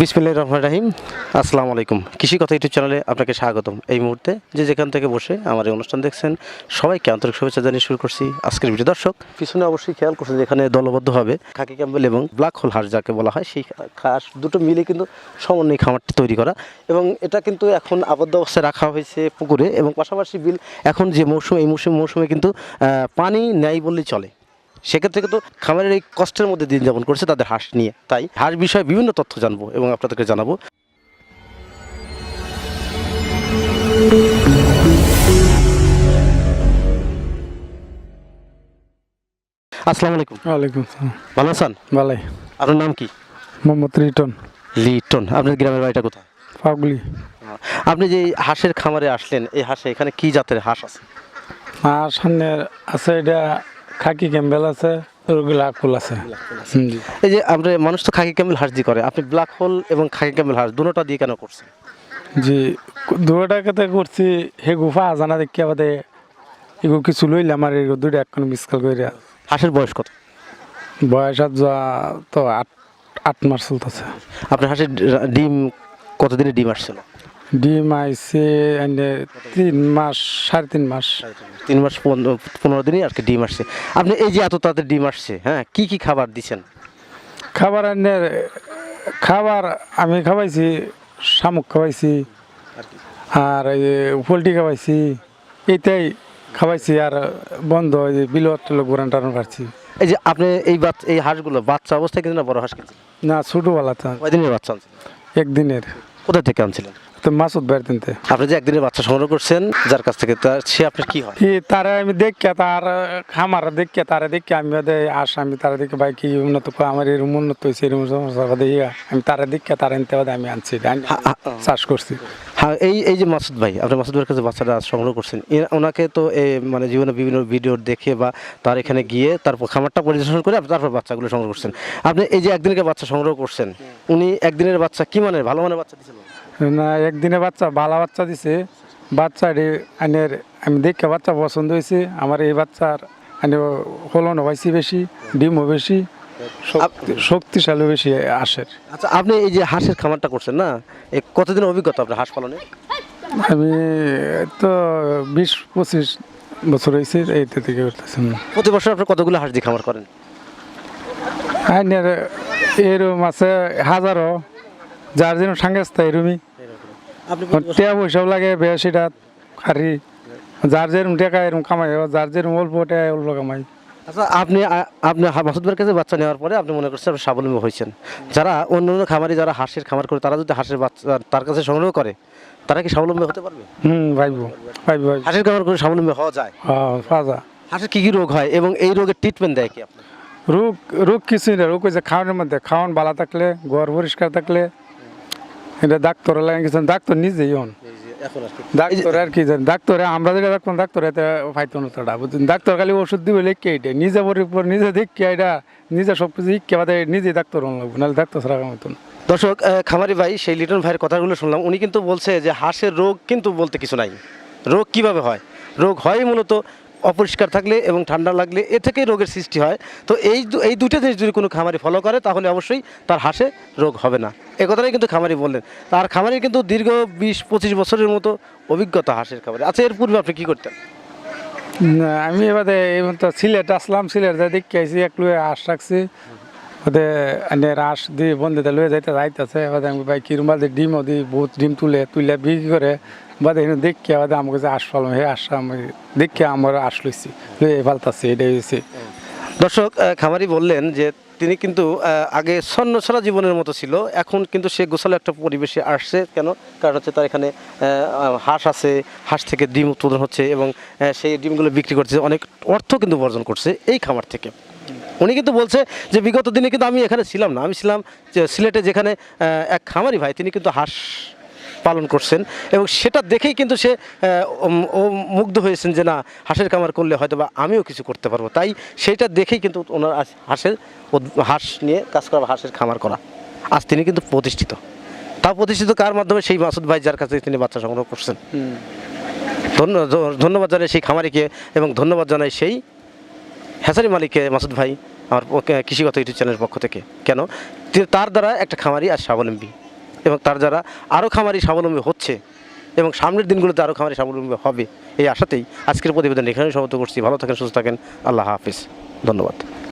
বিসমিল্লাহ রহমান রাহিম। আসসালামু আলাইকুম। কৃষি কথা ইউটিউব চ্যানেলে আপনাকে স্বাগতম। এই মুহূর্তে যে যেখান থেকে বসে আমার এই অনুষ্ঠান দেখছেন, সবাইকে আন্তরিক শুভেচ্ছা জানিয়ে শুরু করছি আজকের ভিডিও। দর্শক, পিছনে অবশ্যই খেয়াল করছেন যেখানে দলবদ্ধভাবে খাকি ক্যাম্বেল এবং ব্ল্যাক হোল হাঁস যাকে বলা হয়, সেই হাঁস দুটো মিলে কিন্তু সমন্বয় খামারটি তৈরি করা এবং এটা কিন্তু এখন আবদ্ধ অবস্থায় রাখা হয়েছে পুকুরে এবং পাশাপাশি বিল এখন যে মৌসুম, এই মৌসুম, মৌসুমে কিন্তু পানি নেয় বললেই চলে। সেক্ষেত্রে কিন্তু খামারের এই কষ্টের মধ্যে দিন যাপন করছে তাদের হাঁস নিয়ে। তাই হাঁস বিষয়ে বিভিন্ন তথ্য জানব এবং আপনাদেরকে জানাব। আসসালামু আলাইকুম। ওয়ালাইকুম সালাম ভালো আছেন? ভালাই। আপনার নাম কি? মোহাম্মদ রিটন লিটন। আপনার গ্রামের বাড়িটা কোথায়? পাগলি। আপনি যে হাঁসের খামারে আসলেন এই হাঁসে এখানে কি জাতের হাঁস আছে? আর সামনে আছে এটা খাকি ক্যাম্বেল আছে এই যে আপনি মানুষ তো খাকি দিয়ে করে। আপনি ব্ল্যাক হোল এবং খাকি ক্যামেল হাঁস দুটোটা দিয়ে কেন করছেন? জি করছি হে গুফা জানা দেখি আমাদের এগুলো কিছু লইলে আমার এখন মিসকাল করে হাঁসের বয়স কত? বয়স আর তো আট আট মাস চলতেছে। আপনার হাঁসের ডিম কতদিনে ডিম আসছিল? ডিম এনে তিন মাস সাড়ে তিন মাস। তিন মাস। পনেরো দিনই আর কি ডিম আসছে। আপনি এই যে এত তাদের ডিম আসছে হ্যাঁ কি কি খাবার দিচ্ছেন? খাবার এনে খাবার আমি খাওয়াইছি শামুক খাওয়াইছি আর এই পোলট্রি খাওয়াইছি এইটাই খাওয়াইছি আর বন্ধ ওই যে বিলত লোক ঘুরান টান পারছি। এই যে আপনি এই বাচ্চা এই হাঁসগুলো বাচ্চা অবস্থায় কিন্তু না বড় হাঁস কিনছেন? না ছোটোবেলা তো কয়দিনের বাচ্চা আনছেন একদিনের। কোথা থেকে আনছিলেন? তো মাসুদ বের তিনতে আপনি যে একদিনের বাচ্চা সংগ্রহ করছেন যার কাছ থেকে তার সে আপনার কি হয়? তারা আমি দেখে তার খামার দেখে তারা দেখে আমি আস আমি তারা দেখে ভাই কি উন্নত আমার এরকম উন্নত হয়েছে সমস্যা বাদে আমি তারা দেখে তারা আনতে আমি আনছি চাষ করছি। হ্যাঁ এই এই যে মাসুদ ভাই আপনি মাসুদ ভাইয়ের কাছে বাচ্চাটা সংগ্রহ করছেন ওনাকে তো মানে জীবনে বিভিন্ন ভিডিও দেখে বা তার এখানে গিয়ে তারপর খামারটা পরিদর্শন করে তারপর বাচ্চাগুলো সংগ্রহ করছেন। আপনি এই যে একদিনের বাচ্চা সংগ্রহ করছেন উনি একদিনের বাচ্চা কি মানের ভালো মানের বাচ্চা দিয়েছেন না একদিনে বাচ্চা ভালো বাচ্চা দিছে। বাচ্চা আনের আমি দেখে বাচ্চা পছন্দ হয়েছে। আমার এই বাচ্চার আনে ফলনও হয়েছে বেশি ডিমও বেশি শক্তি- শক্তিশালী বেশি হাঁসের। আচ্ছা আপনি এই যে হাঁসের খামারটা করছেন না এ কতদিন অভিজ্ঞতা আপনার হাঁস পালনে? আমি তো বিশ পঁচিশ বছর হয়েছে এইটা থেকে করতেছি প্রতি বছর আপনি কতগুলো হাঁস দিয়ে খামার করেন? আইনের এরম আছে হাজারো। যার যেন সাংস্তা আপনি টেয়া পয়সাও লাগে বেশিটা হারি যার যেরম টাকা এরম কামাই যার যেরম অল্প টাকা অল্প কামাই। আচ্ছা আপনি আপনি হা- কাছে বাচ্চা নেওয়ার পরে আপনি মনে করছেন স্বাবলম্বী হয়েছেন। যারা অন্য অন্য খামারি যারা হাঁসের খামার করে তারা যদি হাঁসের বাচ্চা তার কাছে সংগ্রহ করে তারা কি স্বাবলম্বী হতে পারবে? হুম ভাইব ভাইব হাঁসের খামার করে স্বাবলম্বী হওয়া যায়? হ্যাঁ হাঁসের কি কি রোগ হয় এবং এই রোগের ট্রিটমেন্ট দেয় কি আপনার? রোগ রোগ কিছুই না রোগ হয়েছে খাওয়ানোর মধ্যে খাওয়ান ভালো থাকলে ঘর পরিষ্কার থাকলে এটা ডাক্তার লাগে কিছু ডাক্তার নিজেই হন। ডাক্তার আর কি জানি ডাক্তারে আমরা যেটা ডাক্তার ডাক্তার এতে ফাইতো না বুঝছেন? ডাক্তার খালি ওষুধ দিবে লিখকে এটা? নিজে পর নিজে দেখকে এটা? নিজে সব কিছু শিখকে বাদে নিজে ডাক্তার হন লাগবে নাহলে ডাক্তার ছাড়া হতো না। দর্শক খামারি ভাই সেই লিটন ভাইয়ের কথাগুলো শুনলাম উনি কিন্তু বলছে যে হাঁসের রোগ কিন্তু বলতে কিছু নাই। রোগ কীভাবে হয়? রোগ হয় মূলত অপরিষ্কার থাকলে এবং ঠান্ডা লাগলে এ থেকেই রোগের সৃষ্টি হয়। তো এই এই দুটো জিনিস যদি কোনো খামারি ফলো করে, তাহলে অবশ্যই তার হাঁসে রোগ হবে না। এ কথাটাই কিন্তু খামারি বললেন। তার খামারি কিন্তু দীর্ঘ বিশ, পঁচিশ বছরের মতো অভিজ্ঞতা হাঁসের খামারে। আচ্ছা এর পূর্বে আপনি কী করতেন? আমি এবারে এই মতো সিলেট আসলাম। সিলেট যাই দেখে আইসি এক লুয়ে আশ রাখছি। ওদের রাস দিয়ে বন্ধুতে লয়ে যাইতে যাইতেছে। এবারে আমি ভাই কিরম বাদে ডিমও দিই, বহুত ডিম তুলে তুলে বিক্রি করে বাদে এনে দেখে বাদে আমাকে যে আস পালাম হে আস আমি দেখে আমার আস লইছি লয়ে ফালতাছি এটাই হয়েছে দর্শক খামারি বললেন যে তিনি কিন্তু আগে ছন্নছড়া জীবনের মতো ছিল, এখন কিন্তু সে গোছালো একটা পরিবেশে আসছে, কেন? কারণ হচ্ছে তার এখানে হাঁস আছে, হাঁস থেকে ডিম উৎপাদন হচ্ছে এবং সেই ডিমগুলো বিক্রি করছে, অনেক অর্থ কিন্তু উপার্জন করছে এই খামার থেকে। উনি কিন্তু বলছে যে বিগত দিনে কিন্তু আমি এখানে ছিলাম না, আমি ছিলাম সিলেটে যেখানে এক খামারি ভাই, তিনি কিন্তু হাঁস পালন করছেন এবং সেটা দেখেই কিন্তু সে মুগ্ধ হয়েছেন যে না হাঁসের খামার করলে হয়তো বা আমিও কিছু করতে পারব। তাই সেইটা দেখেই কিন্তু ওনার হাঁসের হাঁস নিয়ে কাজ করা বা হাঁসের খামার করা আজ তিনি কিন্তু প্রতিষ্ঠিত। তা প্রতিষ্ঠিত কার মাধ্যমে? সেই মাসুদ ভাই যার কাছে তিনি বাচ্চা সংগ্রহ করছেন। ধন্য- ধন্যবাদ জানাই সেই খামারিকে এবং ধন্যবাদ জানাই সেই হ্যাসারি মালিককে মাসুদ ভাই আমার কৃষিগত ইউটিউব চ্যানেলের পক্ষ থেকে। কেন? তার দ্বারা একটা খামারি আর স্বাবলম্বী। এবং তার যারা আরও খামারি স্বাবলম্বী হচ্ছে এবং সামনের দিনগুলোতে আরও খামারি স্বাবলম্বী হবে এই আশাতেই আজকের প্রতিবেদন এখানে সমাপ্ত করছি। ভালো থাকেন, সুস্থ থাকেন। আল্লাহ হাফিজ। ধন্যবাদ।